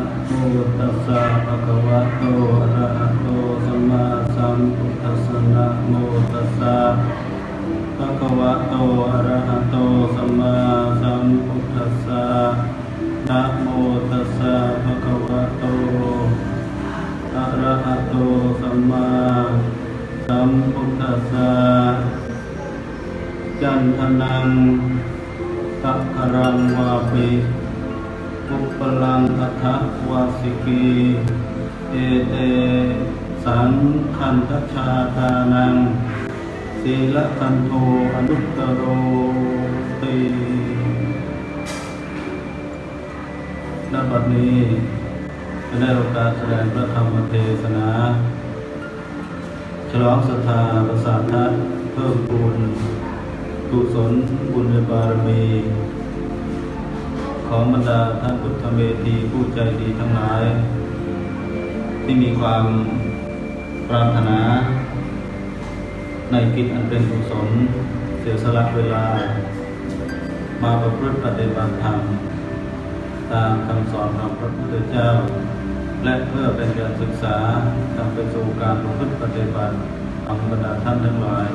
นะโมตัสสะภะคะวะโตอะระหะโตสัมมาสัมพุทธัสสะนะโมตัสสะภะคะวะโตอะระหะโตสัมมาสัมพุทธัสสะนะโมตัสสะภะคะวะโตอะระหะโตสัมมาสัมพุทธัสสะจันทนังตัคคารังวาปิ ปุปปลังอัฏฐวาสิกีเอเตสังขันทชาตานังศีลคันโทอนุตตโรติณบัดนี้จะได้โอกาสแสดงพระธรรมเทศนา ฉลองศรัทธาประสาทะเพิ่มพูนกุศลบุญบารมี ของบรรดาท่านพุทธเมธีผู้ใจดีทั้งหลาย ที่มีความปรารถนา ในกิจอันเป็นกุศลเสียสละเวลา มาประพฤติปฏิบัติธรรม ตามคำสอนของพระพุทธเจ้า และเพื่อเป็นการศึกษานำไปสู่การประพฤติปฏิบัติของบรรดาท่านทั้งหลาย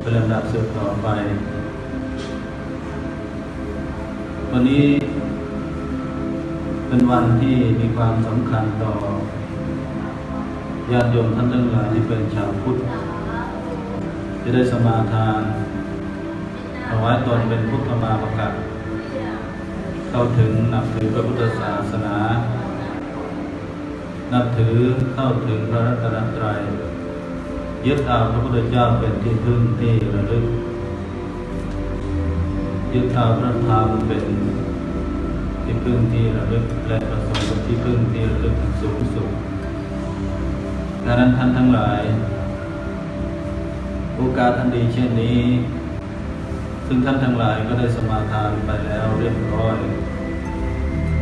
เป็นลำดับสืบต่อไป วันนี้ เป็นวันที่มีความสำคัญต่อญาติโยมท่านทั้งหลายที่เป็นชาวพุทธจะได้สมาทานถวายตนเป็นพุทธมาประกาศเข้าถึงนับถือพระพุทธศาสนา นับถือเข้าถึงพระรัตนตรัยยึดเอาพระพุทธเจ้าเป็นที่พึ่งที่ระลึก ยึดเอาพระธรรมเป็นที่พึ่งที่ระลึกและประสงค์กับที่พึ่งที่ระลึกสูงสุดดังนั้นท่านทั้งหลายโอกาสทันดีเช่นนี้ ซึ่งท่านทั้งหลายก็ได้สมาทานไปแล้วเรียบร้อย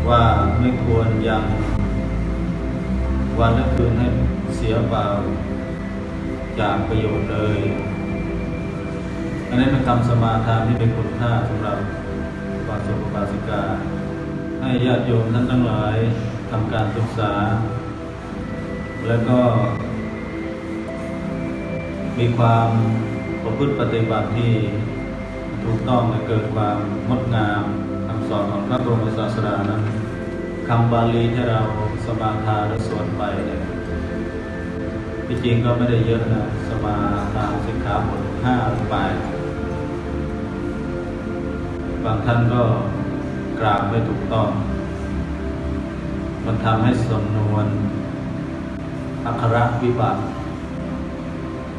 ว่าไม่ควรยังวันและคืนให้เสียเปล่าจากประโยชน์เลย อันนี้เป็นคำสมาทานที่เป็นคุณค่าสำหรับปาสุปาสิกา ให้ญาติโยมท่านทั้งหลายทำการศึกษา แล้วก็ มีความประพฤติปฏิบัติที่ถูกต้องและเกิดความงดงามคำสอนของพระบรมศาสดานั้นคำบาลีที่เราสมาทานหรือสวดไปเนี่ยที่จริงก็ไม่ได้เยอะนะ สมาทานสิกขาบทห้าไป บางท่านก็กราบไม่ถูกต้อง มันทำให้สำนวนอักขระวิบัติ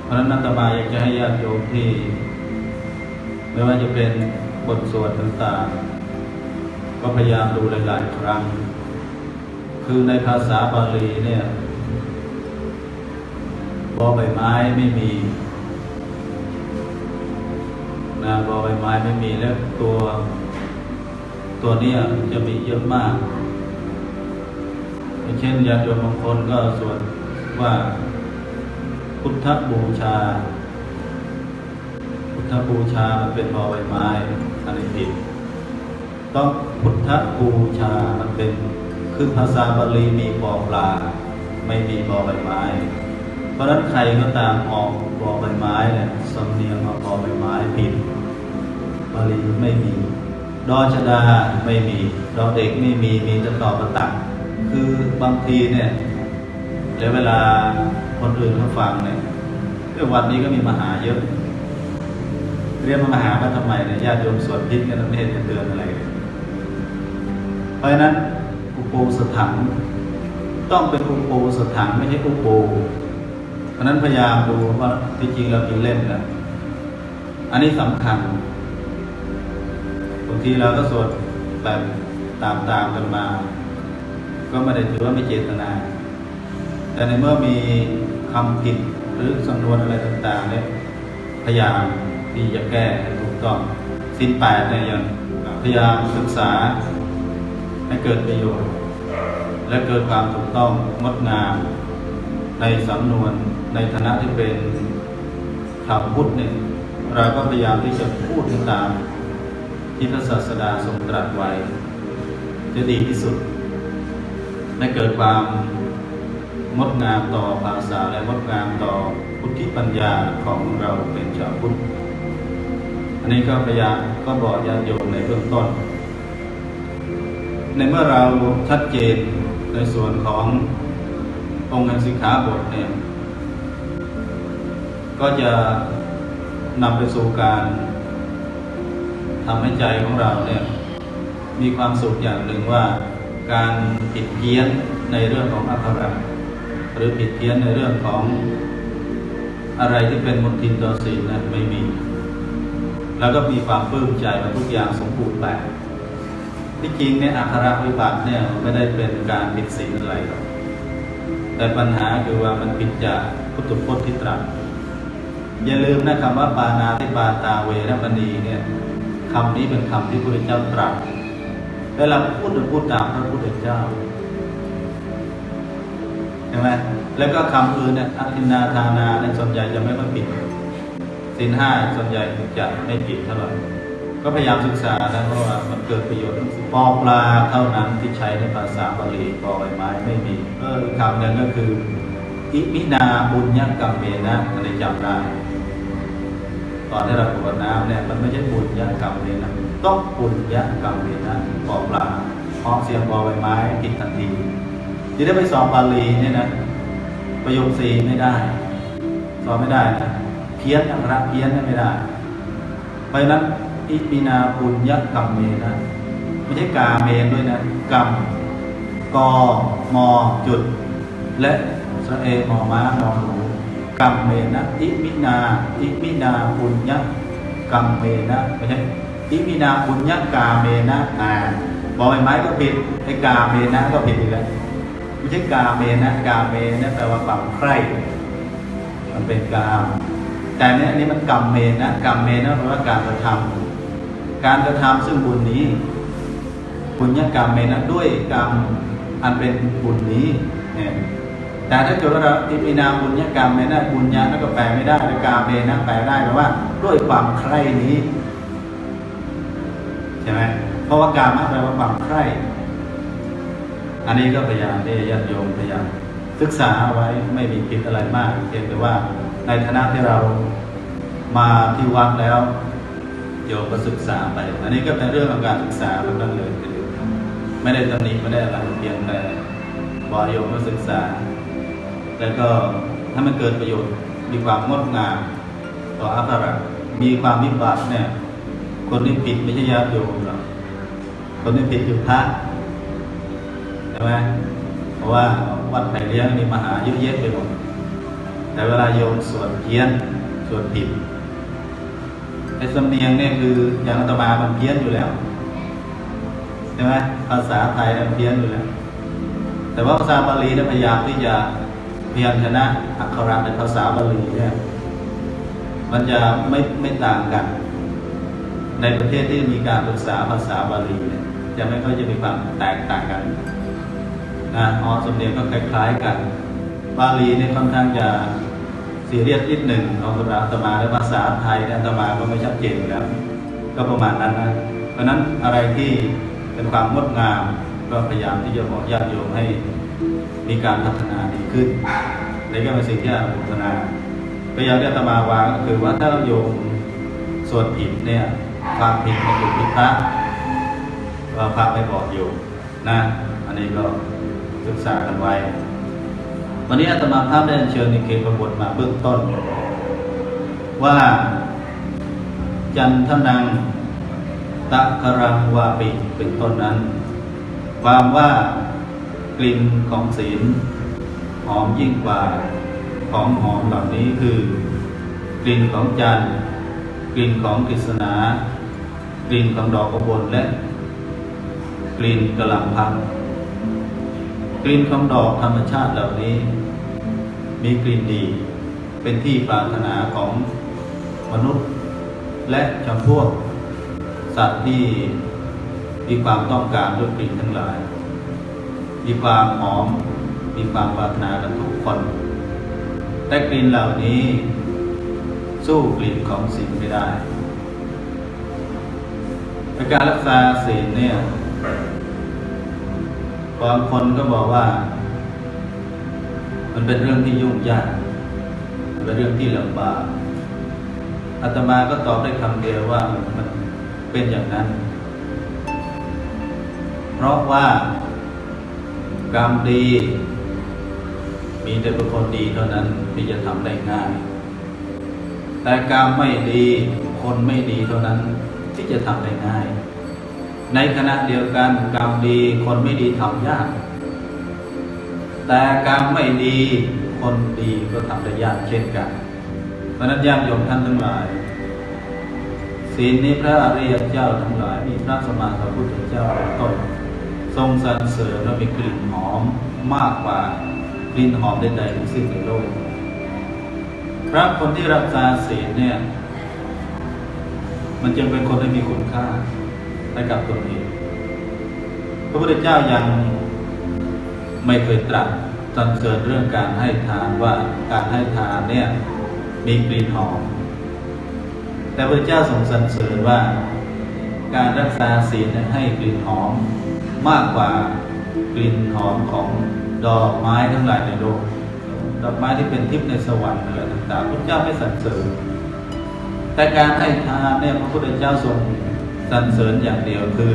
เพราะฉะนั้นนัตมาอยากจะให้ญาติโยมที่ ไม่ว่าจะเป็นบทสวดต่างๆ ก็พยายามดูหลายๆ ครั้ง คือในภาษาบาลีเนี่ยบอใบไม้ไม่มี นบอใบไม้ไม่มีแล้วตัว ตัวเนี้ยจะมีเยอะมากเช่นญาติโยมบางคนก็สวดว่าพุทธบูชา พุทธบูชามันเป็นบอใบไม้อันนี้ผิดต้องพุทธบูชามันเป็นคือภาษาบาลีมีบอปลา ไม่มีบอใบไม้ เพราะฉะนั้นใครก็ตามออกบอใบไม้เนี่ยสำเนียงออกบอใบไม้ผิด บาลีไม่มี ดอชดาไม่มี ดอเด็กไม่มี มีแต่ตอประตัก คือบางทีเนี่ยแล้วเวลาคนอื่นเขาฟังเนี่ยเรื่องวันนี้ก็มีมหาเยอะ เรียกมหาว่าทำไมเนี่ยญาติโยมสวดพิษกันไม่เห็นจะเตือนอะไรเลยเพราะฉะนั้นอุโปสถังต้องเป็นอุโปสถังไม่ใช่อุโปเพราะนั้นพยายามดูว่าที่จริงเรามีเล่มนะอันนี้สำคัญางทีเราก็สวดแบบตามๆกันมา ก็ไม่ได้ถือว่าไม่เจตนา แต่ในเมื่อมีคำผิดหรือสำนวนอะไรต่างๆเนี่ยพยายามที่จะแก้ให้ถูกต้องสิ้นแปดเนี่ยยังพยายามศึกษาให้เกิดประโยชน์ และเกิดความถูกต้องงดงาม ในสำนวนในฐานะที่เป็นชาวพุทธเนี่ยเราก็พยายามที่จะพูดตาม ที่พระศาสดาทรงตรัสไว้ จะดีที่สุดถได้เกิดความงดงามต่อภาษาและงดงามต่อพุทธิปัญญาของเราเป็นชาวพุทธอันนี้ก็พยายามก็บอกญาติโยมในเบื้องต้น ในเมื่อเราชัดเจนในส่วนขององค์แห่งสิกขาบทเนี่ยก็จะนำไปสู่การ ทำให้ใจของเราเนี่ยมีความสุขอย่างหนึ่งว่าการผิดเพี้ยนในเรื่องของอัคระหรือผิดเพี้ยนในเรื่องของอะไรที่เป็นมลทินต่อศีลนะไม่มี แล้วก็มีความปลื้มใจว่าทุกอย่างสมบูรณ์แบบที่จริงเนี่ยอัคระวิบัติเนี่ยไม่ได้เป็นการผิดศีลอะไรหรอกแต่ปัญหาคือว่ามันผิดจากพุทธพจน์ที่ตรัสอย่าลืมนะคำว่าปานาติปาตาเวรมณีเนี่ย คำนี้เป็นคำที่พระพุทธเจ้าตรัสเวลาพูดจะพูดตามพระพุทธเจ้าใช่ไหมแล้วก็คำอื่นเนี่ยอธินาทานาเนี่ยส่วนใหญ่จะไม่ค่อยผิดสินห้าส่วนใหญ่จะไม่ผิดเท่าไหร่ก็พยายามศึกษานะเพราะว่ามันเกิดประโยชน์ปอปลาเท่านั้นที่ใช้ในภาษาบาลีปอใบไม้ไม่มีเออคำนึ่งก็คืออิมินาบุญญกรรมเมนะอันนี้จำได้ ตอนที่เรากวดน้ำเนี่ยมันไม่ใช่บุญญกรรมเมนะต้องบุญญกรรมเมนะปอปลาเพราะเสียงปอใบไม้ผิดทันทีที่ได้ไปสอบบาลีเนี่ยนะประโยคสีไม่ได้ สอบไม่ได้นะเพี้ยนอักระเพี้ยนไม่ได้เพราะนั้นอิมินาบุญยกรรมเมนะไม่ใช่กาเมนด้วยนะกรรมกอมจุด และสเอมอม้ามอหนู กรรมเมนะอิมินาอิมินาบุญยกรรมเมนะไม่ใช่อิมินาบุญยกาเมนะอ่าบอกใบไม้ก็ผิดไอ้กาเมนะก็ผิดอีกแล้วไม่ใช่กาเมนะกาเมนะแปลว่าความใคร่มันเป็นกามแต่เนี้ยอันนี้มันกรรมเมนะกรรมเมนะแปลว่าการกระทำการกระทำซึ่งบุญนี้บุญญกรรมเมนะด้วยกรรมอันเป็นบุญนี้เนี่ย แต่ถ้าเกิดว่าเราอิมินาบุญญกรรมเมนะบุญญะนั่นก็แปลไม่ได้แต่กรรมเมนะแปลได้แปลว่า ด้วยความใคร่นี้ใช่ไหมเพราะว่ากรรมแปลว่าความใคร่อันนี้ก็พยายามที่ญาติโยมพยายามศึกษาเอาไว้ไม่มีผิดอะไรมากเพียงแต่ว่าในฐานะที่เรามาที่วัดแล้วโยมก็ศึกษาไป อันนี้ก็เป็นเรื่องของการศึกษาทั้งนั้นเลยไม่ได้ตำหนิไม่ได้อะไรเพียงแต่บอโยมมาศึกษา แล้วก็ถ้มันเกิดประโยชน์ มีความงดงามต่ออัคระมีความวิบัติเนี่ย คนที่ผิดไม่ใช่ญาติโยมหรอกคนที่ผิดคือพระใช่ไหมเพราะว่าวัดไหนเลี้ยงมีมหาเยอะแยะไปหมดแต่เวลาโยมสวดเพี้ยนสวดผิดไอ้สำเนียงเนี่ยคืออย่างอาตมามันเพี้ยนอยู่แล้วใช่ไหมภาษาไทยมันเพี้ยนอยู่แล้ว แต่ว่าภาษาบาลีเนี่ยพยายามที่จะ พียนชนะอักขระในภาษาบาลีเนี่ยมันจะไม่ไม่ต่างกัน ในประเทศที่มีการศึกษาภาษาบาลีเนี่ยจะไม่ค่อยจะมีความแตกต่างกันนะออสำเนียก็คล้ายๆกัน บาลีเนี่ยค่อนข้างจะซีเรียสนิดหนึ่งของสำหรับอาตมาและภาษาไทยเนี่ยตมาก็ไม่ชัดเจนอยู่แล้วก็ประมาณนั้นนะเพราะนั้นอะไรที่เป็นความงดงามก็พยายามที่จะบอกญาติโยมให้มีการพัฒนา ขึ้นในก็เป็นสิ่งที่อาตมาพัฒนาพยายามที่อาตมาวางก็คือว่าถ้าโยมส่วดผิดเนี่ยความผิดมันอยู่ที่พระก็พระไม่บอกอยู่นะอันนี้ก็ศึกษากันไว้ วันนี้อาตมาภาพได้เชิญในเกณฑ์บทมาเบื้องต้น ว่า จันทนังตะครังวาปิเป็นต้นนั้น ความว่ากลิ่นของศีล หอมยิ่งกว่าของหอมเหล่านี้คือ กลิ่นของจันทร์กลิ่นของกฤษณากลิ่นของดอกกระบนและกลิ่นกระหล่ำพังกลิ่นของดอกธรรมชาติเหล่านี้ มีกลิ่นดี เป็นที่ปรารถนาของมนุษย์ และจำพวก สัตว์ที่มีความต้องการด้วยกลิ่นทั้งหลาย มีความหอม มีความปรารถนากันทุกคน แต่กลิ่นเหล่านี้ สู้กลิ่นของสิ่งไม่ได้ในการรักษาศีลเนี่ยบางคนก็บอกว่า มันเป็นเรื่องที่ยุ่งยากเป็นเรื่องที่ลำบากอาตมาก็ตอบได้คำเดียวว่ามันเป็นอย่างนั้น เพราะว่ากรรมดี มีแต่บุคคลดีเท่านั้นที่จะทำได้ง่าย แต่กรรไม่ดีคนไม่ดีเท่านั้นที่จะทำได้ง่าย ในขณะเดียวกันกรรมดีคนไม่ดีทำยาก แต่กรรมไม่ดีคนดีก็ทำได้ยากเช่นกันเพราะฉะนั้นญาติโยมท่านทั้งหลายศีลนี้พระอริยเจ้าทั้งหลายมีพระสมมาสัมพุทธเจ้าเป็นต้นทรงสรรเสริญและมีกลิ่นหอมมากกว่า กลิ่นหอมใดๆทั้งสิ้นในโลก พระคนที่รักษาศีลเนี่ย มันจึงเป็นคนที่มีคุณค่าให้กับตนเอง พระพุทธเจ้ายังไม่เคยตรัสสรรเสริญเรื่องการให้ทานว่าการให้ทานเนี่ยมีกลิ่นหอม แต่พระเจ้าทรงสรรเสริญว่าการรักษาศีลให้กลิ่นหอมมากกว่ากลิ่นหอมของ ดอกไม้ทั้งหลายในโลก ดอกไม้ที่เป็นทิพย์ในสวรรค์อะไรต่างๆพระเจ้าไม่สรรเสริญแต่การให้ทานเนี่ยพระพุทธเจ้าทรงสรรเสริญอย่างเดียวคือ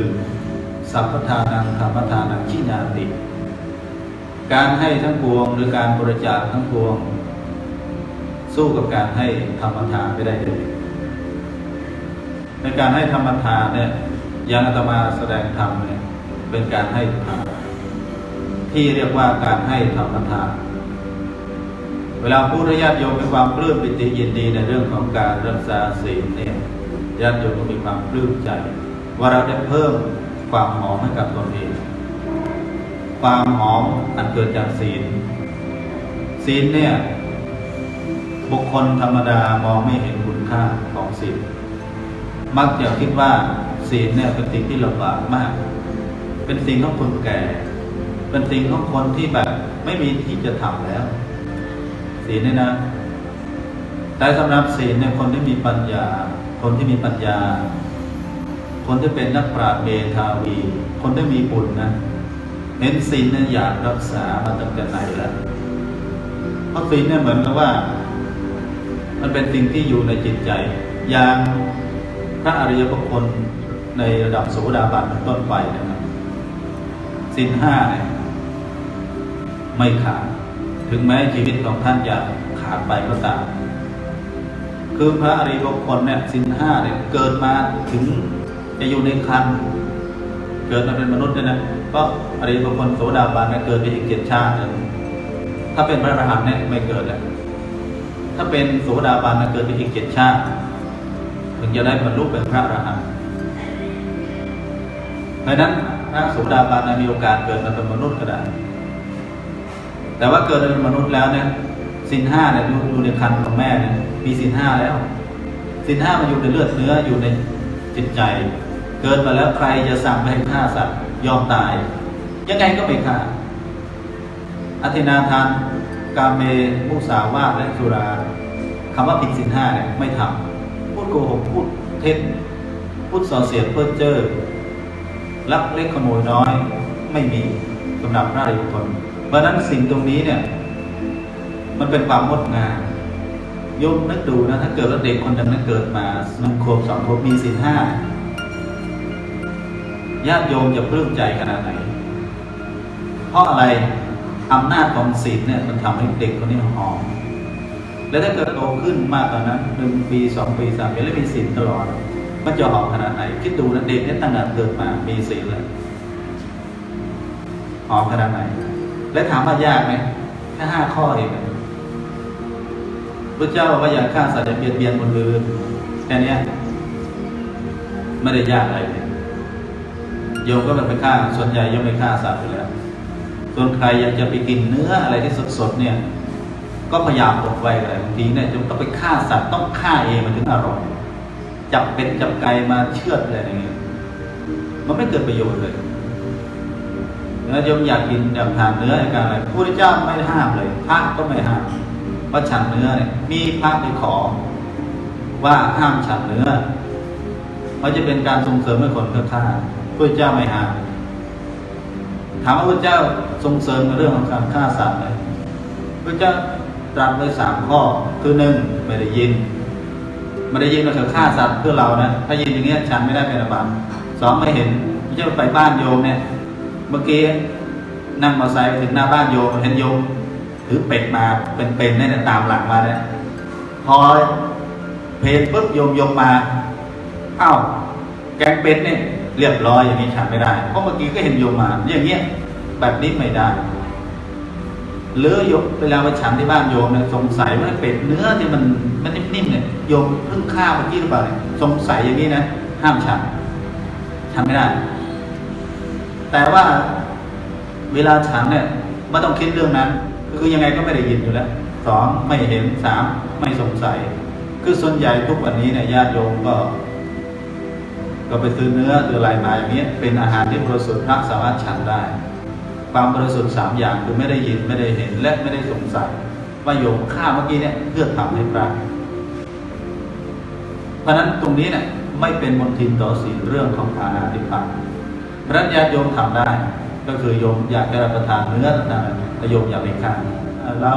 สัพพทานังธรรมทานังชินาติ การให้ทั้งปวงหรือการบริจาคทั้งปวง สู้กับการให้ธรรมทานไม่ได้เลยในการให้ธรรมทานเนี่ยยังอาตมาแสดงธรรมเนี่ยเป็นการให้ทาน ที่เรียกว่าการให้ธรรมทาน เวลาผู้ญาติโยมมีความปลื้มปิติยินดีในเรื่องของการรักษาศีลเนี่ยญาติโยมก็มีความปลื้มใจ ว่าเราได้เพิ่มความหอมให้กับตนเอง ความหอมอันเกิดจากศีล ศีลเนี่ยบุคคลธรรมดามองไม่เห็นคุณค่าของศีล มักจะคิดว่าศีลเนี่ยเป็นสิ่งที่ลำบากมาก เป็นสิ่งของคนแก่ เป็นสิ่งของคนที่แบบไม่มีที่จะทำแล้ว ศีลเนี่ยนะ แต่สำหรับศีลเนี่ยคนที่มีปัญญา คนที่มีปัญญา คนที่เป็นนักปราชญ์เมธาวี คนที่มีบุญนะเห็นศีลเนี่ยอยากรักษามาตั้งแต่ไหนแล้วเพราะศีลเนี่ยเหมือนกับว่า มันเป็นสิ่งที่อยู่ในจิตใจ อย่างพระอริยบุคคลในระดับโสดาบันเป็นต้นไปนะครับศีลห้าเนี่ย ไม่ขาด ถึงแม้ชีวิตของท่านจะขาดไปก็ตามคือพระอริยบุคคลเนี่ยสินห้าเนี่ยเกิดมาถึงจะอยู่ในคันเกิดมาเป็นมนุษย์เนี่ยนะก็อริยบุคคลโสดาบันเนี่ยเกิดไปอีกเจ็ดชาติถ้าเป็นพระอรหันต์เนี่ยไม่เกิดแล้วถ้าเป็นโสดาบันเนี่ยเกิดไปอีกเจ็ดชาติ ถึงจะได้บรรลุเป็นพระอรหันต์เพราะฉะนั้นพระโสดาบันมีโอกาสเกิดมาเป็นมนุษย์ก็ได้ แต่ว่าเกิดเป็นมนุษย์แล้วเนี่ยสินห้าเนี่ยอยู่ในคันของแม่เนี่ยมีสินห้าแล้วสินห้ามันอยู่ในเลือดเนื้ออยู่ในจิตใจ เกิดมาแล้วใครจะสั่งไม่ให้ฆ่าสัตว์ยอมตาย ยังไงก็ไม่ฆ่าอธินาทานกาเมมุสาวาทและสุราคำว่าผิดสินห้าเนี่ยไม่ทำพูดโกหกพูดเท็จพูดส่อเสียดเพ้อเจ้อลักเล็กขโมยน้อยไม่มีสำหรับพระอริยบุคคล เพราะนั้นสิ่งตรงนี้เนี่ย มันเป็นความงดงามยมนึกดูนะ ถ้าเกิดว่าเด็กคนหนึ่งนั้นเกิดมาหนึ่งขวบสองขวบมีสินห้าญาติโยมจะปลื้มใจขนาดไหน เพราะอะไรอำนาจของศีลเนี่ยมันทำให้เด็กคนนี้หอม แล้วถ้าเกิดโตขึ้นมากกว่านั้นหนึ่งปีสองปีสามปีแล้วมีศีลตลอด มันจะหอมขนาดไหน คิดดูนะเด็กเนี่ยตั้งแต่เกิดมามีศีลแล้วหอมขนาดไหน และถามว่ายากไหมแค่ห้าข้อเองพระเจ้าบอกว่าอย่าฆ่าสัตว์อย่าเบียดเบียนคนอื่นแค่นี้ไม่ได้ยากอะไรเลยโยมก็แบบไปฆ่าส่วนใหญ่ยังไม่ฆ่าสัตว์อยู่แล้วส่วนใครอยากจะไปกินเนื้ออะไรที่สดๆเนี่ย ก็พยายามอดไว้อะไรบางทีเนี่ยจะต้องไปฆ่าสัตว์ต้องฆ่าเองมันถึงอร่อยจับเป็นจับไก่มาเชือดอะไรอย่างเงี้ยมันไม่เกิดประโยชน์เลย แล้วโยมอยากกินอยากทานเนื้อการอะไรพระพุทธเจ้าไม่ห้ามเลยพระก็ไม่ห้ามเพราะฉันเนื้อเนี่ยมีพระไปขอ ว่าห้ามฉันเนื้อเพราะจะเป็นการส่งเสริมให้คนเพื่อฆ่าพระพุทธเจ้าไม่ห้ามถามว่าพระเจ้าทรงเสริมในเรื่องของการฆ่าสัตว์ไหมพระเจ้าตรัสไว้สามข้อคือหนึ่งไม่ได้ยินไม่ได้ยินเราเถอะฆ่าสัตว์เพื่อเรานะถ้ายินอย่างเงี้ยฉันไม่ได้เป็นอาบัติสองไม่เห็นพระเจ้าไปบ้านโยมเนี่ย เมื่อกี้นั่งมอเตอร์ไซค์ไปถึงหน้าบ้านโยมเห็นโยมถือเป็ดมาเป็นๆเนี่ยตามหลังมาเนี่ยพอเพลปุ๊บโยมโยมมาอ้าวแกงเป็ดเนี่ยเรียบร้อยอย่างนี้ฉันไม่ได้เพราะเมื่อกี้ก็เห็นโยมมาอย่างเงี้ยแบบนี้ไม่ได้หรือโยมเวลาไปฉันที่บ้านโยมเนี่ยสงสัยว่าเป็ดเนื้อที่มันมันนิ่มๆเนี่ยโยมเพิ่งฆ่าเมื่อกี้หรือเปล่าเนี่ยสงสัยอย่างนี้นะห้ามฉันฉันไม่ได้ แต่ว่าเวลาฉันเนี่ยไม่ต้องคิดเรื่องนั้น คือยังไงก็ไม่ได้ยินอยู่แล้วสองไม่เห็นสามไม่สงสัย คือส่วนใหญ่ทุกวันนี้เนี่ยญาติโยมก็ ก็ไปซื้อเนื้อหรืออะไรมาอย่างนี้ยเป็นอาหารที่บริสุทธิ์พระสามารถฉันได้ ความบริสุทธิ์สามอย่างคือไม่ได้ยินไม่ได้เห็นและไม่ได้สงสัยว่าโยมฆ่าเมื่อกี้เนี่ยเพื่อทำให้พระเพราะนั้นตรงนี้เนี่ยไม่เป็นมลทินต่อศีลเรื่องของอาณาธิปัตย์ พระนั้นญาติโยมทำได้ ก็คือโยมอยากจะรับประทานเนื้อต่างๆแต่โยมอย่าไปฆ่าเรา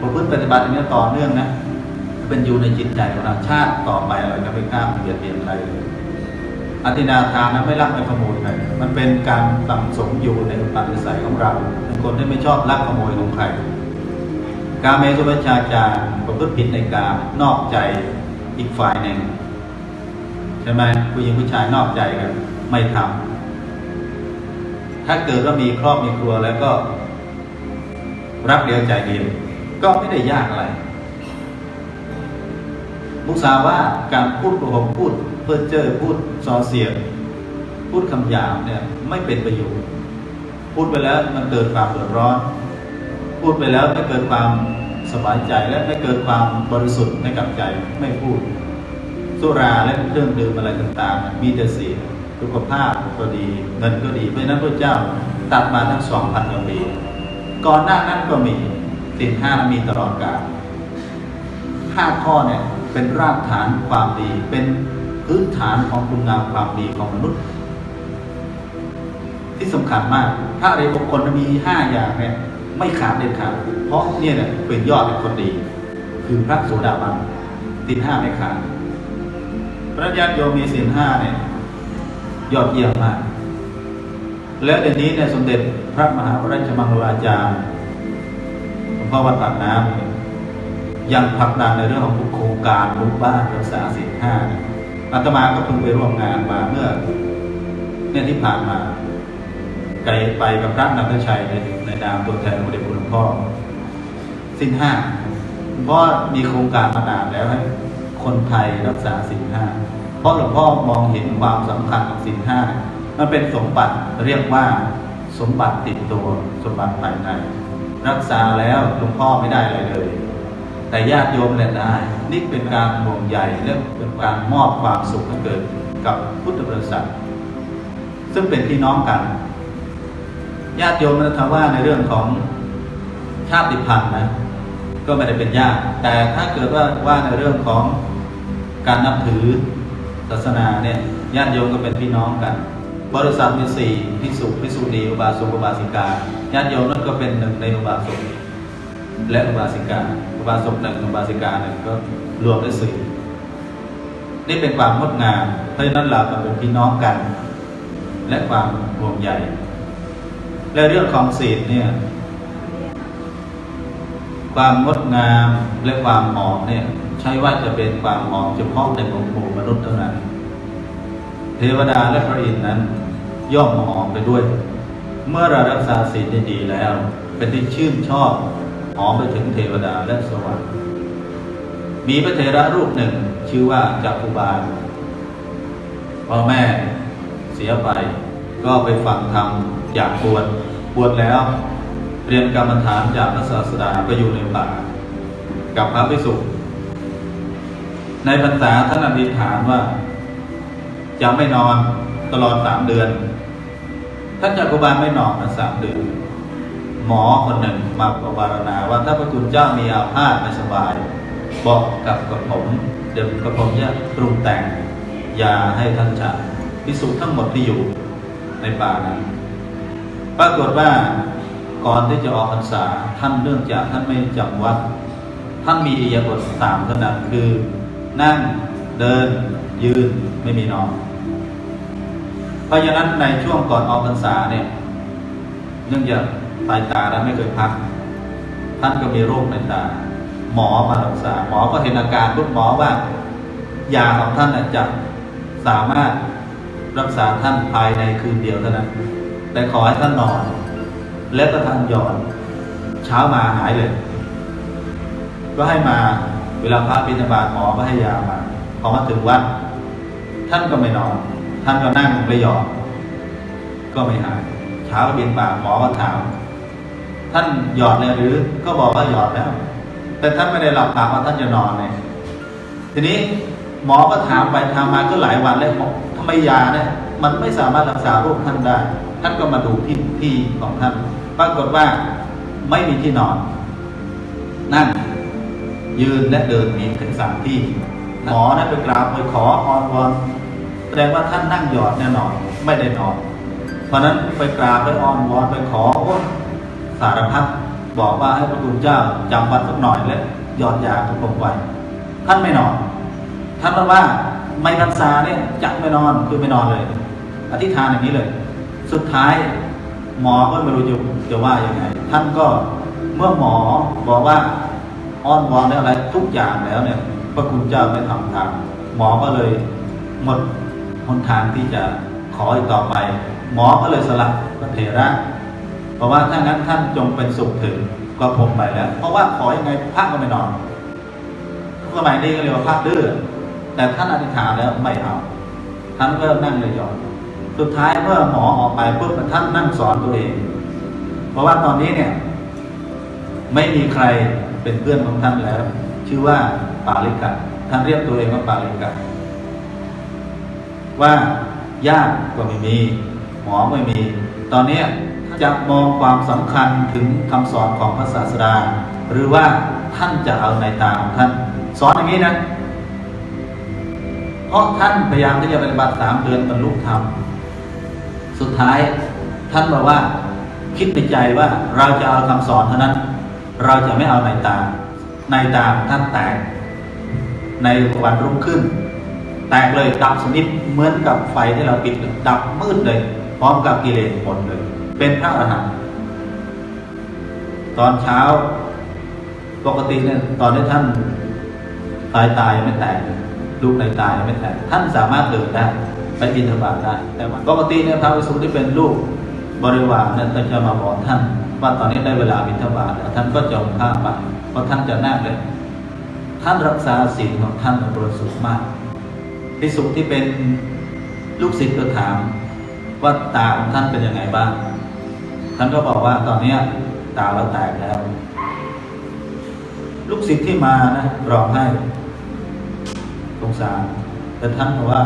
ประพฤติปฏิบัติอย่างนี้ต่อเนื่องนะ เป็นอยู่ในจิตใจของเราชาติต่อไปเราจะไม่ฆ่าเบียดเบียนใครเลยอธินาทานนะไม่รักไม่ขโมยใครมันเป็นการสั่งสมอยู่ในอุปนิสัยของเราเป็นคนที่ไม่ชอบลักขโมยของใครการเมสุวิชาจารประพฤติผิดในการนอกใจอีกฝ่ายหนึ่งใช่ไหมผู้หญิงผู้ชายนอกใจกันไม่ทำ ถ้าเกิดว่ามีครอบมีครัวแล้วก็รักเดียวใจเดียวก็ไม่ได้ยากอะไร มุสาว่าการพูดโกหกพูด เพื่อเจอพูดซอเสียงพูดคำหยาบเนี่ยไม่เป็นประโยชน์ พูดไปแล้วมันเกิดความเดือดร้อน พูดไปแล้วไม่เกิดความสบายใจและไม่เกิดความบริสุทธิ์ให้กับใจไม่พูด สุราและเครื่องดื่มอะไรต่างๆ มีแต่เสีย สุขภาพก็ดีเงินก็ดี เพราะฉะนั้นพระเจ้าตัดมาทั้งสองพันกว่าปีก่อนหน้านั้นก็มีสินห้ามีตลอดกาลห้าข้อเนี่ยเป็นรากฐานความดี เป็นพื้นฐานของคุณงามความดีของมนุษย์ ที่สำคัญมาก ถ้าอริยบุคคลมีห้าอย่างเนี่ยไม่ขาดเด็ดขาดเพราะเนี่ยเนี่ยเป็นยอดเป็นคนดี คือพระโสดาบันสินห้าไม่ขาดพระญาติโยมมีสินห้าเนี่ย ยอดเยี่ยมมาก แล้วเดี๋ยวนี้เนี่ยสมเด็จพระมหาราชมังคลาจารย์หลวงพ่อวัดปากน้ำยังผลักดันในเรื่องของโครงการหมู่บ้านรักษาศีลห้าเนี่ยอาตมาก็เพิ่งไปร่วมงานมาเมื่อเนี่ยที่ผ่านมาไกลไปกับพระนันทชัยในในนามตัวแทนของเด็กคุณหลวงพ่อศีลห้าเพราะมีโครงการมานานแล้วให้คนไทยรักษาศีลห้า ราะหลวงพ่อมองเห็นความสำคัญของศีลห้ามันเป็นสมบัติเรียกว่าสมบัติติดตัวสมบัติภายใน รักษาแล้วหลวงพ่อไม่ได้อะไรเลย แต่ญาติโยมเนี่ยได้นี่เป็นการห่วงใยและเป็นการมอบความสุขให้เกิดกับพุทธบริษัทซึ่งเป็นพี่น้องกันญาติโยมนะถ้าว่าในเรื่องของชาติพันธุ์นะก็ไม่ได้เป็นญาติแต่ถ้าเกิดว่าว่าในเรื่องของการนับถือ ศาสนาเนี่ยญาติโยมก็เป็นพี่น้องกัน บริษัทมีสี่พิสุพิสุณีอุบาสกอุบาสิกาญาติโยมนั่นก็เป็นหนึ่งในอุบาสกและอุบาสิกาอุบาสกหนึ่งอุบาสิกาหนึ่งก็รวมได้สี่นี่เป็นความงดงามเพราะฉะนั้นเราเป็นพี่น้องกัน และความห่วงใยและเรื่องของศีลเนี่ยความงดงามและความหอมเนี่ย ใช่ว่าจะเป็นความหอมเฉพาะในของหมู่มนุษย์เท่านั้น เทวดาและพระอินทร์นั้น ย่อมหอมไปด้วย เมื่อเรารักษาศีลได้ดีแล้ว เป็นที่ชื่นชอบหอมไปถึงเทวดาและสวรรค์มีพระเถระรูปหนึ่งชื่อว่าจักรุบาลพ่อแม่เสียไป ก็ไปฟังธรรมอยากบวชบวชแล้ว เรียนกรรมฐานจากพระศาสดาไปอยู่ในป่า กับพระภิกษุ ในพรรษาท่านอธิษฐานว่า จะไม่นอนตลอดสามเดือน ท่านจักรุบาลไม่นอนมาสามเดือน หมอคนหนึ่งมาประวารณาว่าถ้าพระคุณเจ้ามีอาพาธไม่สบาย บอกกับกับผมเดี๋ยวกับผมจะปรุงแต่งยาให้ท่านฉันพิสูจน์ทั้งหมดที่อยู่ในป่านั้นปรากฏว่าก่อนที่จะออกพรรษาท่านเนื่องจากท่านไม่จำวัด ท่านมีอิยาบถสามเท่านั้นคือ นั่ง เดิน ยืน ไม่มีนอน เพราะฉะนั้นในช่วงก่อนออกพรรษาเนี่ย เนื่องจากสายตาท่าไม่เคยพัก ท่านก็มีโรคในตา หมอมารักษา หมอก็เห็นอาการปุ๊บหมอว่ายาของท่านจะสามารถรักษาท่านภายในคืนเดียวเท่านั้น แต่ขอให้ท่านนอน แล้วก็ทานหยอน เช้ามาหายเลย ก็ให้มา วลาพระบิณฑบาตหมอก็ให้ยามาพอมาถึงวัด ท่านก็ไม่นอน ท่านก็นั่งไม่หยอนก็ไม่หายเช้าบินบาตหมอก็ถาม ท่านหยอดเลยหรือ ก็บอกว่าหยอดแล้ว แต่ท่านไม่ได้หลับตาว่าท่านจะนอนเลยทีนี้หมอก็ถามไปถามมาก็หลายวันแล้วบอกทำไมยาเนี่ยมันไม่สามารถรักษาโรคท่านได้ ท่านก็มาดูที่ที่ของท่าน ปรากฏว่าไม่มีที่นอน ยืนและเดินมีถึงสามที่หมอนะไปกราบไปขอออนวอนแสดงว่าท่านนั่งหยอดแน่นอนไม่ได้นอน เพราะนั้นไปกราบไปออนวอนไปขอโอ้สารพัดบอกว่าให้พระคุณเจ้าจำวัดสักหน่อยและหยอดยาทุกลงไปท่านไม่นอน ท่านบอกว่าไม่พรรษาเนี่ยจะไม่นอนคือไม่นอนเลย อธิษฐานอย่างนี้เลย สุดท้ายหมอก็ไม่รู้จะจะว่ายังไง ท่านก็เมื่อหมอบอกว่า อ้อนวอนได้อะไรทุกอย่างแล้วเนี่ย พระคุณเจ้าไม่ทำตามหมอก็เลยหมดหนทางที่จะขออีกต่อไป หมอก็เลยสละพระเถระเพราะว่าถ้างั้นท่านจงเป็นสุขถึงก็ผมไปแล้ว เพราะว่าขอยังไงพระก็ไม่นอนสมัยนี้ก็เรียกว่าพระดื้อแต่ท่านอธิษฐานแล้วไม่เอาท่านก็นั่งเลยยอมสุดท้ายเมื่อหมอออกไปปุ๊บท่านนั่งสอนตัวเอง เพราะว่าตอนนี้เนี่ย ไม่มีใคร เป็นเพื่อนของท่านแล้ว ชื่อว่าปาลิกะท่านเรียกตัวเองว่าปาลิกะว่าญาติก็ไม่มี หมอไม่มี ตอนนี้จะมองความสำคัญถึงคำสอนของพระศาสดา หรือว่าท่านจะเอาในตาของท่าน สอนอย่างนี้นะ เพราะท่านพยายามที่จะปฏิบัติสามเดือนบรรลุธรรมสุดท้ายท่านบอกว่าคิดในใจว่าเราจะเอาคำสอนเท่านั้น เราจะไม่เอาในตาในตาท่านแตก ในวันรุ่งขึ้น แตกเลยดับสนิทเหมือนกับไฟที่เราปิดดับมืดเลย พร้อมกับกิเลสหมดเลย เป็นพระอรหันต์ตอนเช้าปกติเนี่ยตอนที่ท่านตายตายไม่แตกลูกในตายไม่แตกท่านสามารถเดินได้ไปบินธบาตได้แต่ปกติเนี่ยพระวิสุทธิที่เป็นลูกบริวารเนี่ยจะมาบอกท่าน ว่าตอนนี้ได้เวลาบิณฑบาตแล้วท่านก็จงผ้าไปเพราะท่านจะนั่งเลยท่านรักษาศีลของท่านบริสุทธิ์มากพิสุที่เป็นลูกศิษย์ก็ถามว่าตาของท่านเป็นยังไงบ้าง ท่านก็บอกว่าตอนเนี้ตาเราแตกแล้ว ลูกศิษย์ที่มานะร้องไห้สงสารแต่ท่านบอกว่า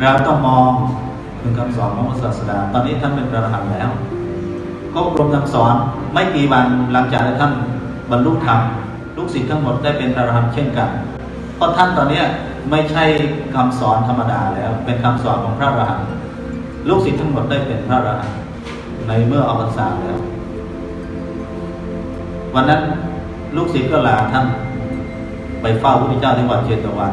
เราต้องมองถึงคำสอนของพระศาสดา ตอนนี้ท่านเป็นพระอรหันต์แล้ว ก็อบรมคำสอน ไม่กี่วันหลังจากที่ท่านบรรลุธรรมลูกศิษย์ทั้งหมดได้เป็นพระอรหันต์เช่นกัน เพราะท่านตอนเนี้ไม่ใช่คำสอนธรรมดาแล้ว เป็นคำสอนของพระอรหันต์ลูกศิษย์ทั้งหมดได้เป็นพระอรหันต์ในเมื่อออกพรรษาแล้ว วันนั้นลูกศิษย์ก็ลาท่านไปเฝ้าพระพุทธเจ้าที่วัดเชตวัน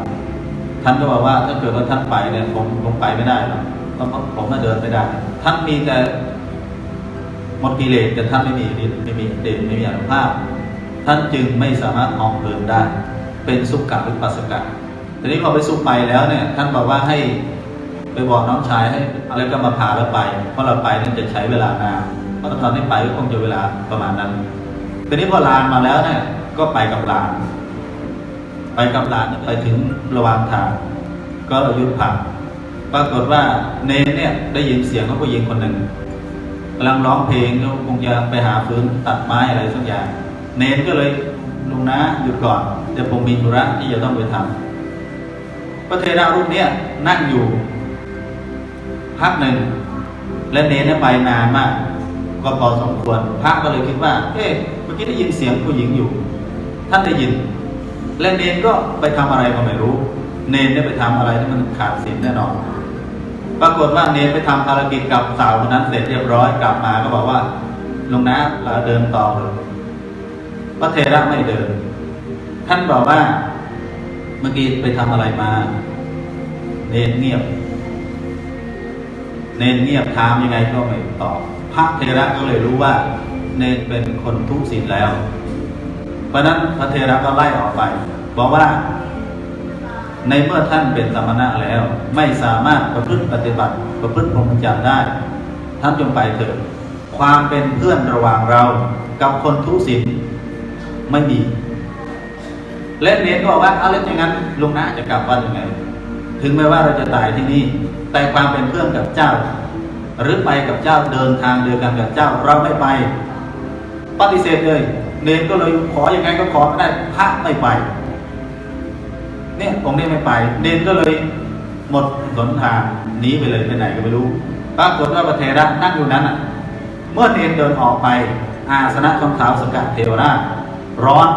ท่านก็บอกว่าถ้าเกิดว่าท่านไปเนี่ยผมผมไปไม่ได้หรอกเพราะผมน่าเดินไม่ได้ ท่านมีแต่ หมดกิเลสแต่ท่านไม่มีฤทธิ์ไม่มีเดชไม่มีอนุภาพ ท่านจึงไม่สามารถออกเดินได้ เป็นสุขะหรือปัสสกะทีนี้พอไปสุขไปแล้วเนี่ย ท่านบอกว่าให้ไปบอกน้องชายให้อะไรก็มาพาเราไป เพราะเราไปเนี่ยจะใช้เวลานานเพราะตอนที่ไปก็คงจะเวลาประมาณนั้นทีนี้พอลานมาแล้วเนี่ยก็ไปกับลาน ไปกับลานไปถึงระหว่างทาง ก็เรายุดพักปรากฏว่าเนนเนี่ยได้ยินเสียงของผู้หญิงคนหนึ่ง กำลังร้องเพลงก็คงจะไปหาฟืนตัดไม้อะไรสักอย่าง เนนก็เลยลุงนะหยุดก่อนเดี๋ยวผมมีธุระที่จะต้องไปทำพระเทรารูปเนี้ยนั่งอยู่ พักหนึ่ง และเนนเนี่ยไปนานมาก ก็พอสมควรพระก็เลยคิดว่า เอ๊ะเมื่อกี้ได้ยินเสียงผู้หญิงอยู่ ท่านได้ยิน และเนนก็ไปทำอะไรก็ไม่รู้ เนนเนี่ยไปทำอะไรที่มันขาดศีลแน่นอน ปรากฏว่าเนรไปทำภารกิจกับสาวคนนั้นเสร็จเรียบร้อยกลับมาก็บอกว่าลงนะเราเดินต่อเลยพระเทระไม่เดิน ท่านบอกว่าเมื่อกี้ไปทำอะไรมา เนรเงียบ เนรเงียบถามยังไงก็ไม่ตอบพระเทระก็เลยรู้ว่า เนรเป็นคนทุศีลแล้ว เพราะฉะนั้นพระเทระก็ไล่ออกไป บอกว่า ในเมื่อท่านเป็นสมณะแล้ว ไม่สามารถประพฤติปฏิบัติประพฤติพรหมจรรย์ได้ ท่านจงไปเถิดความเป็นเพื่อนระหว่างเรากับคนทุศีลไม่มี และเนรก็บอกว่าเอาแล้วอย่างนั้นลุงนะจะกลับวัดยังไง ถึงแม้ว่าเราจะตายที่นี่ แต่ความเป็นเพื่อนกับเจ้า หรือไปกับเจ้าเดินทางเดียวกันกับเจ้าเราไม่ไป ปฏิเสธเลย เนรก็เลยขออย่างไงก็ขอไม่ได้พระไม่ไป เนี่ยองค์นี้ไม่ไป เนก็เลยหมดหนทางหนีไปเลยไปไหนก็ไม่รู้ปรากฏว่าพระเทระนั่งอยู่นั้นน่ะเมื่อเนเดินออกไป อาสนะของเท้าวสกัดเทวราชร้อน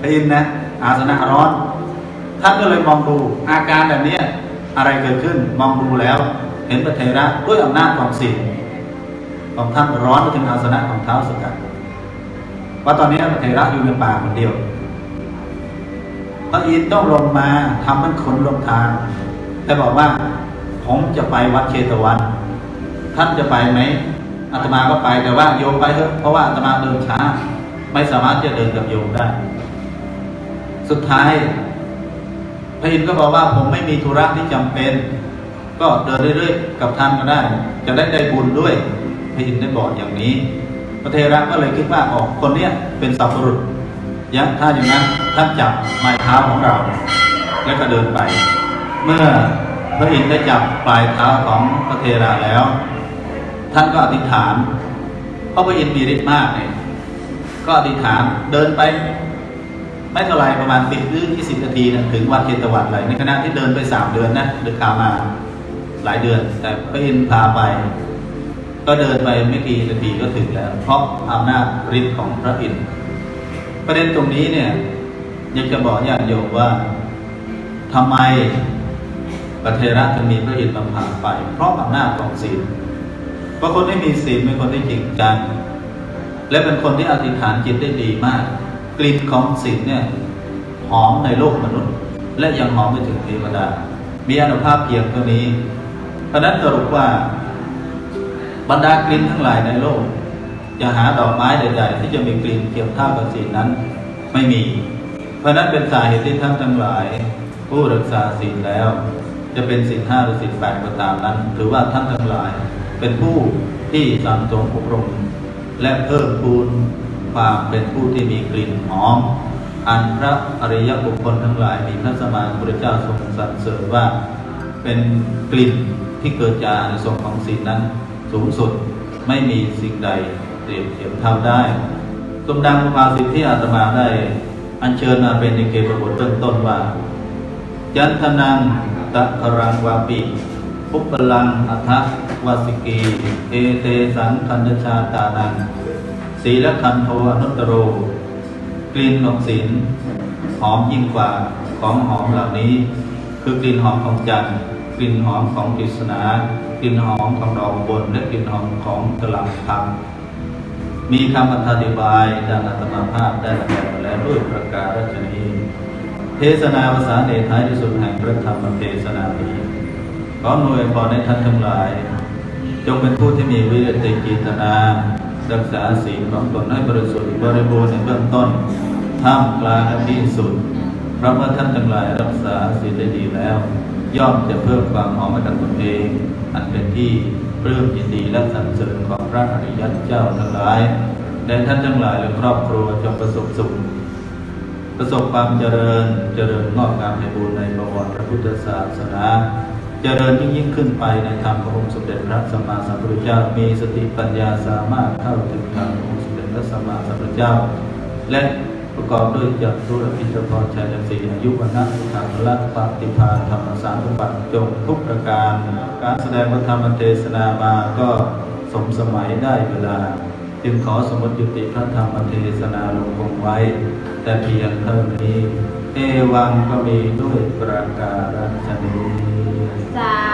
ได้ยินนะ อาสนะร้อนท่านก็เลยมองดูอาการแบบนี้อะไรเกิดขึ้นมองดูแล้ว เห็นพระเทระด้วยอำนาจของสิ่งของท่านร้อนไปถึงอาสนะของเท้าสกัดว่าตอนนี้พระเทระอยู่ในป่าคนเดียว พระอินทร์ต้องลงมาทำมันขนลงทางแต่บอกว่า ผมจะไปวัดเชตวัน ท่านจะไปไหมอาตมาก็ไปแต่ว่าโยมไปเถอะเพราะว่าอาตมาเดินช้า ไม่สามารถจะเดินกับโยมได้ สุดท้าย พระอินทร์ก็บอกว่าผมไม่มีธุระที่จำเป็น ก็เดินเรื่อยๆกับท่านก็ได้ จะได้ได้บุญด้วย พระอินทร์ได้บอกอย่างนี้ พระเทระก็เลยคิดว่าออกคนเนี้ยเป็นสัพพุรุษยังถ้าอย่างนั้น ท่านจับไม้เท้าของเรา แล้วก็เดินไป เมื่อพระอินทร์ได้จับปลายเท้าของพระเทระแล้ว ท่านก็อธิษฐานเพราะพระอินทร์มีฤทธิ์มากเนี่ยก็อธิษฐานเดินไปไม่เท่าไรประมาณสิบหรือยี่สิบนาทีนะถึงวัดเชตวันเลยในขณะที่เดินไปสามเดือนนะเดินทางมาหลายเดือน แต่พระอินทร์พาไป ก็เดินไปไม่กี่นาทีก็ถึงแล้ว เพราะอำนาจฤทธิ์ของพระอินทร์ประเด็นตรงนี้เนี่ย อยากจะบอกญาติโยมว่าทำไมปเทระจึงมีพระอินทร์มาผ่าไป เพราะอำนาจของศีลเพราะคนที่มีศีลเป็นคนที่จริงจังและเป็นคนที่อธิษฐานจิตได้ดีมาก กลิ่นของศีลเนี่ยหอมในโลกมนุษย์ และยังหอมไปถึงเทวดา มีอนุภาพเพียงเท่านี้เพราะนั้นสรุปว่า บรรดากลิ่นทั้งหลายในโลก จะหาดอกไม้ใดๆที่จะมีกลิ่นเกี่ยวเท่ากับศีลนั้นไม่มี เพราะนั้นเป็นสาเหตุที่ท่านทั้งหลาย ผู้รักษาศีลแล้ว จะเป็นศีลห้าหรือศีลแปดก็ตามนั้นหรือว่าท่านทั้งหลาย เป็นผู้ที่สังสมอบรม และเพิ่มพูนความเป็นผู้ที่มีกลิ่นหอมอันพระอริยบุคคลทั้งหลายมีพระสมานพุทธเจ้าทรงสรรเสริญว่า เป็นกลิ่นที่เกิดจากในสงของศีลนั้น สูงสุดไม่มีสิ่งใดเปรียบเทียบเท่าได้สมดังภาสิทธิที่อาตมาได้ อัญเชิญมาเป็นในเกตบทเบื้องต้นว่า ยันทนังตะครังวาปิปุปลังอัทะวาสิกีเอเตสังคันชาตานังศีลคันโทอนุตโร กลิ่นของศีลหอมยิ่งกว่าของหอมเหล่านี้ คือกลิ่นหอมของจันทร์กลิ่นหอมของกฤษณากลิ่นหอมของดอกบนและกลิ่นหอมของกลังพัง มีคำอธิบายดังอัตมาภาพได้แสดงมาแล้วด้วยประการฉนี้เทศนาภาษาในท้ายที่สุดแห่งพระธรรมเทศนานี้ขอหน่วยพรในท่านทั้งหลาย จงเป็นผู้ที่มีวิริยจิตนารักษาศีลของตนให้บริสุทธิ์บริบูรณ์ในเบื้องต้น ท่ามกลางที่สุด เพราะเมื่อท่านทั้งหลายรักษาศีลได้ดีแล้ว ย่อมจะเพิ่มความหอมให้กับตนเอง อันเป็นที่ปลื้มยินดีและสรรเสริญของพระอริยเจ้าทั้งหลายและท่านทั้งหลายและครอบครัวจงประสบสุข ประสบความเจริญเจริญงอกงามในบุญในประวัติพระพุทธศาสนา เจริญยิ่งยิ่งขึ้นไปในธรรมขององค์สมเด็จพระสัมมาสัมพุทธเจ้ามีสติปัญญาสามารถเข้าถึงธรรมขององค์สมเด็จพระสัมมาสัมพุทธเจ้า และ กอบด้วยจัตุรพิจพรชัยศรีอายุวันะสุขาพละปฏิภาณธรรมสารบัติจงทุกประการ การแสดงพระธรรมเทศนามาก็สมสมัยได้เวลา จึงขอสมมติยุติพระธรรมเทศนาลงคงไว้ แต่เพียงเท่านี้ เอวังก็มีด้วยประการฉนี้สา